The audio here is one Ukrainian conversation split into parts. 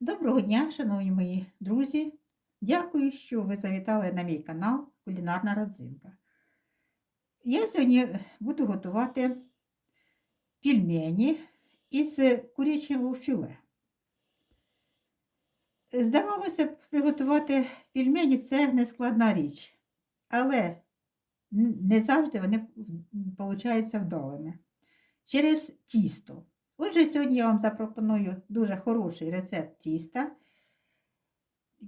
Доброго дня, шановні мої друзі! Дякую, що ви завітали на мій канал Кулінарна родзинка. Я сьогодні буду готувати пельмені із курячого філе. Здавалося б, приготувати пельмені це нескладна річ, але не завжди вони получаються вдалими. Через тісто. Отже, сьогодні я вам запропоную дуже хороший рецепт тіста,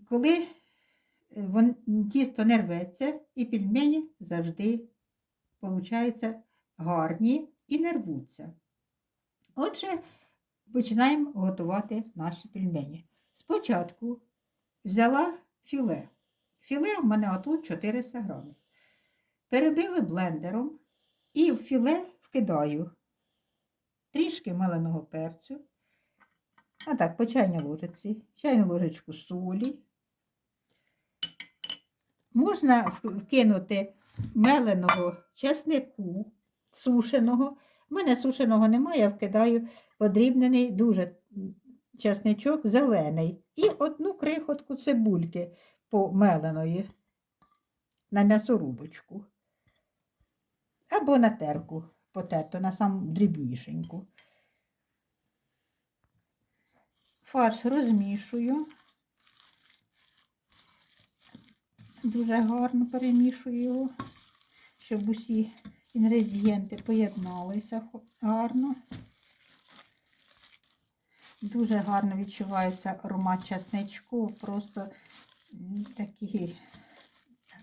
коли тісто не рветься, і пельмені завжди получаються гарні і не рвуться. Отже, починаємо готувати наші пельмені. Спочатку взяла філе. Філе в мене отут 400 грамів. Перебили блендером і в філе вкидаю трішки меленого перцю, а так, по чайній ложечці, чайну ложечку солі. Можна вкинути меленого чеснику, сушеного. У мене сушеного немає, я вкидаю подрібнений дуже чесничок зелений. І одну крихотку цибульки помеленої на м'ясорубочку. Або на терку потету, на саму дрібнішеньку. Фарш розмішую. Дуже гарно перемішую його, щоб усі інгредієнти поєдналися гарно. Дуже гарно відчувається аромат часничку, просто такий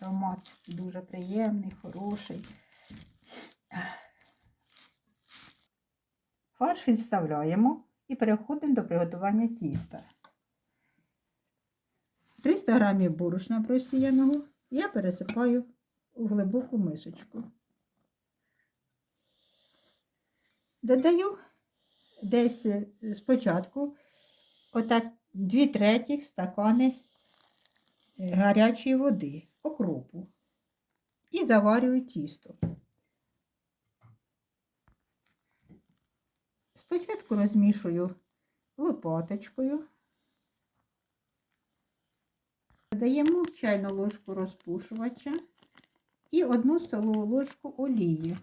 аромат дуже приємний, хороший. Фарш відставляємо і переходимо до приготування тіста. 300 г борошна просіяного я пересипаю у глибоку мисочку. Додаю десь спочатку отак 2 третіх стакани гарячої води, окропу і заварюю тісто. Спочатку розмішую лопаточкою, додаємо чайну ложку розпушувача і одну столову ложку олії.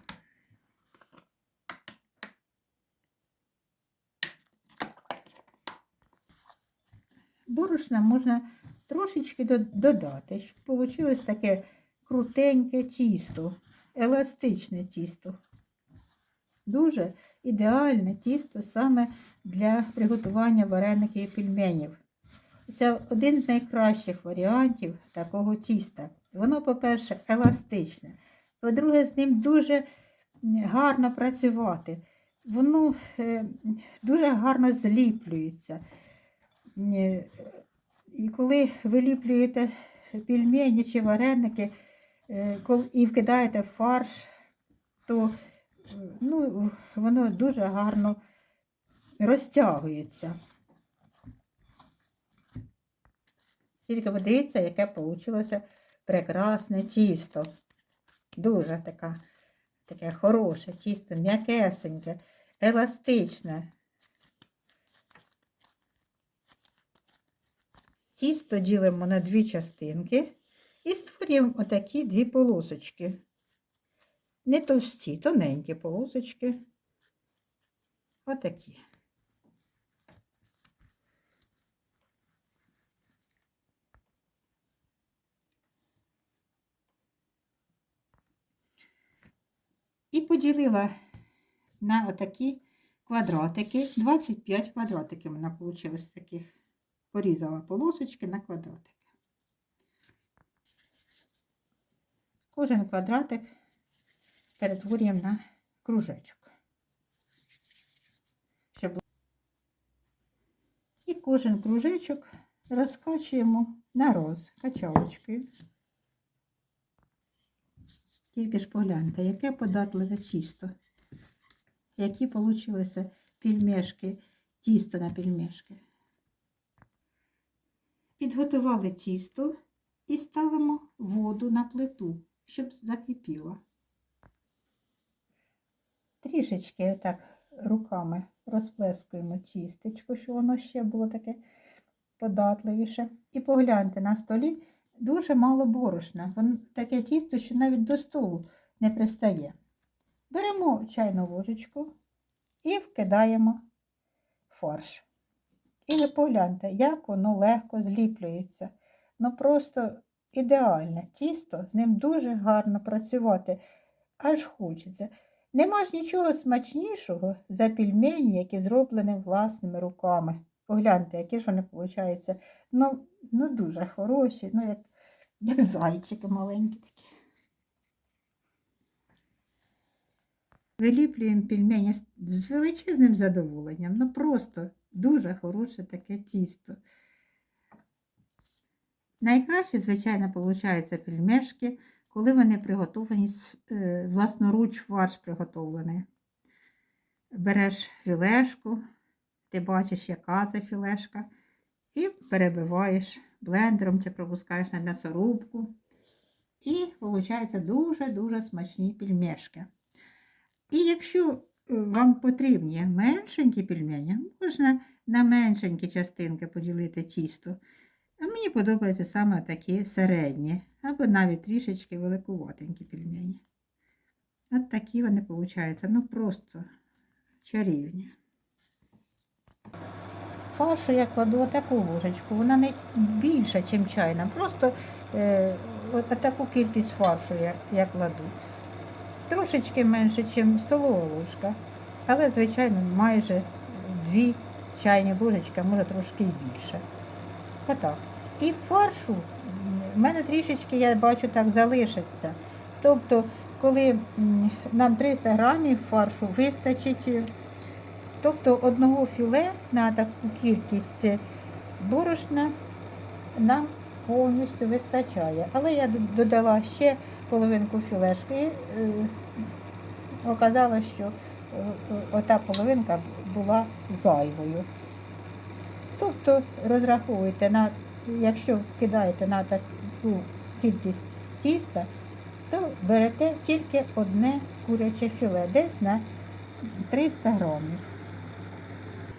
Борошна можна трошечки додати, щоб вийшло таке крутеньке тісто, еластичне тісто. Дуже ідеальне тісто саме для приготування вареників і пельменів. Це один з найкращих варіантів такого тіста. Воно, по-перше, еластичне. По-друге, з ним дуже гарно працювати. Воно е, дуже гарно зліплюється. Е, і коли виліплюєте пельмені чи вареники е, і вкидаєте фарш, то ну, воно дуже гарно розтягується. Тільки подивіться, яке вийшло прекрасне тісто. Дуже така, таке хороше тісто, м'якесеньке, еластичне. Тісто ділимо на дві частинки і створюємо отакі дві полосочки. Не товсті, тоненькі полосочки. Отакі. І поділила на отакі квадратики. 25 квадратиків у мене вийшло таких. Порізала полосочки на квадратики. Кожен квадратик перетворюємо на кружечок. Щоб... І кожен кружечок розкачуємо на роз качалочкою. Тільки ж погляньте, яке податливе тісто, які получилися пельмешки, тісто на пельмешки. Підготували тісто і ставимо воду на плиту, щоб закипіло. Трішечки так руками розплескуємо тістечко, щоб воно ще було таке податливіше. І погляньте на столі дуже мало борошна. Воно таке тісто, що навіть до столу не пристає. Беремо чайну ложечку і вкидаємо фарш. І ви погляньте, як воно легко зліплюється. Ну просто ідеальне тісто, з ним дуже гарно працювати, аж хочеться. Нема ж нічого смачнішого за пельмені, які зроблені власними руками. Погляньте, які ж вони виходять. Ну, ну дуже хороші, ну як, як зайчики маленькі такі. Виліплюємо пельмені з- величезним задоволенням. Ну просто дуже хороше таке тісто. Найкраще, звичайно, виходить пельмешки, коли вони приготовані е, власноруч фарш приготовлений. Береш філешку, ти бачиш, яка це філешка, і перебиваєш блендером чи пропускаєш на м'ясорубку. І виходить дуже-дуже смачні пельмешки. І якщо е, вам потрібні меншенькі пельмені, можна на меншенькі частинки поділити тісто. А мені подобаються саме такі середні, або навіть трішечки великуватенькі пельмені. От такі вони получаються, ну просто чарівні. Фаршу я кладу таку ложечку, вона не більша, ніж чайна. Просто е, от таку кількість фаршу я, я кладу. Трошечки менше, ніж столова ложка, але, звичайно, майже дві чайні ложечки, може трошки і більше. Отак. І фаршу в мене трішечки, я бачу, так залишиться. Тобто, коли нам 300 грамів фаршу вистачить, тобто одного філе на таку кількість борошна нам повністю вистачає. Але я додала ще половинку філешки. е, Оказалось, що е, е, ота половинка була зайвою. Тобто розраховуйте на, якщо кидаєте на таку кількість тіста, то берете тільки одне куряче філе, десь на 300 грамів.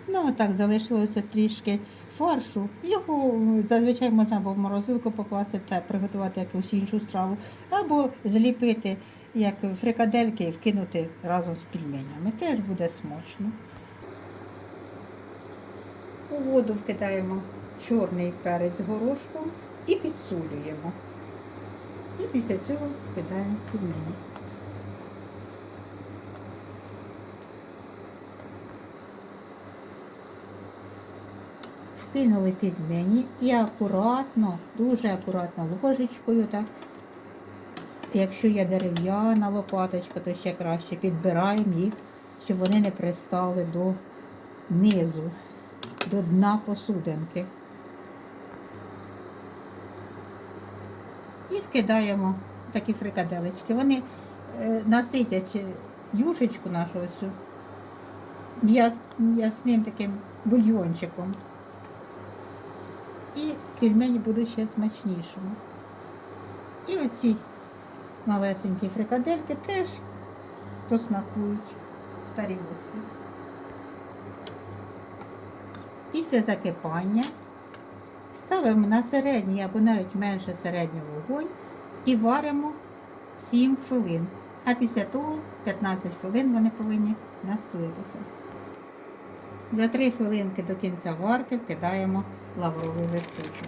Ну, отак залишилося трішки фаршу. Його зазвичай можна або в морозилку покласти та приготувати якусь іншу страву, або зліпити як фрикадельки і вкинути разом з пельменями. Теж буде смачно. У воду вкидаємо чорний перець горошком і підсолюємо. І після цього вкидаємо пельмені. Вкинули пельмені і акуратно, дуже акуратно ложечкою, так, якщо є дерев'яна лопаточка, то ще краще підбираємо їх, щоб вони не пристали до низу, до дна посудинки. І вкидаємо такі фрикаделечки. Вони е, наситять юшечку нашу цю м'яс- м'ясним таким бульйончиком. І пельмені будуть ще смачнішими. І оці малесенькі фрикадельки теж посмакують в тарілці. Після закипання ставимо на середній або навіть менше середній вогонь і варимо 7 хвилин. А після того 15 хвилин вони повинні настоятися. За 3 хвилинки до кінця варки вкидаємо лавровий листочок.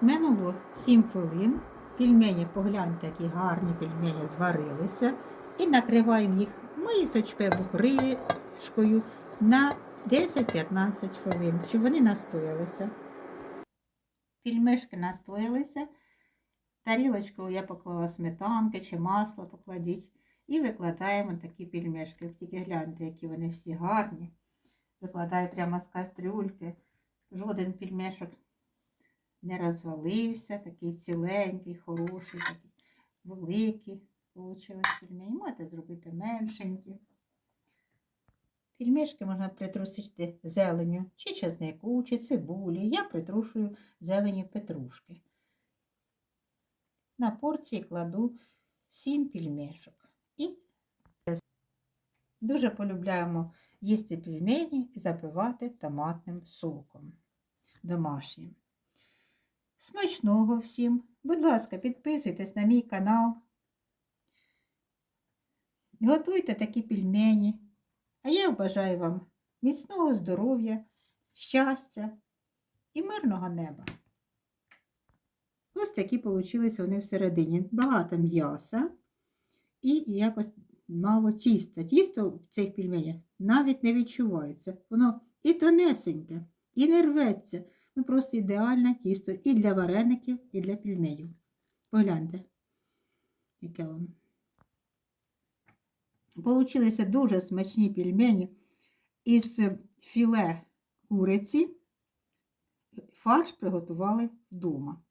Минуло 7 хвилин. Пельмені, погляньте, які гарні пельмені зварилися. І накриваємо їх мисочкою або кришкою на 10-15 хвилин, щоб вони настоялися. Пельмешки настоялися. Тарілочку я поклала сметанки чи масло покладіть. І викладаємо такі пельмешки. Тільки гляньте, які вони всі гарні. Викладаю прямо з кастрюльки. Жоден пельмешок не розвалився, такий ціленький, хороший, такий великий. Получилось пельмені. Можете зробити меншенькі. Пельмешки можна притрусити зеленю, чи чеснику, чи цибулі. Я притрушую зеленю петрушки. На порції кладу 7 пельмешок. І дуже полюбляємо їсти пельмені і запивати томатним соком. домашнім. Смачного всім! Будь ласка, підписуйтесь на мій канал. Готуйте такі пельмені. А я бажаю вам міцного здоров'я, щастя і мирного неба. Ось такі получилися вони всередині. Багато м'яса і якось мало тіста. Тісто в цих пельменях навіть не відчувається. Воно і тонесеньке, і не рветься. Ну просто ідеальне тісто і для вареників, і для пельменів. Погляньте, яке воно. Получилися дуже смачні пельмені із філе куриці. Фарш приготували вдома.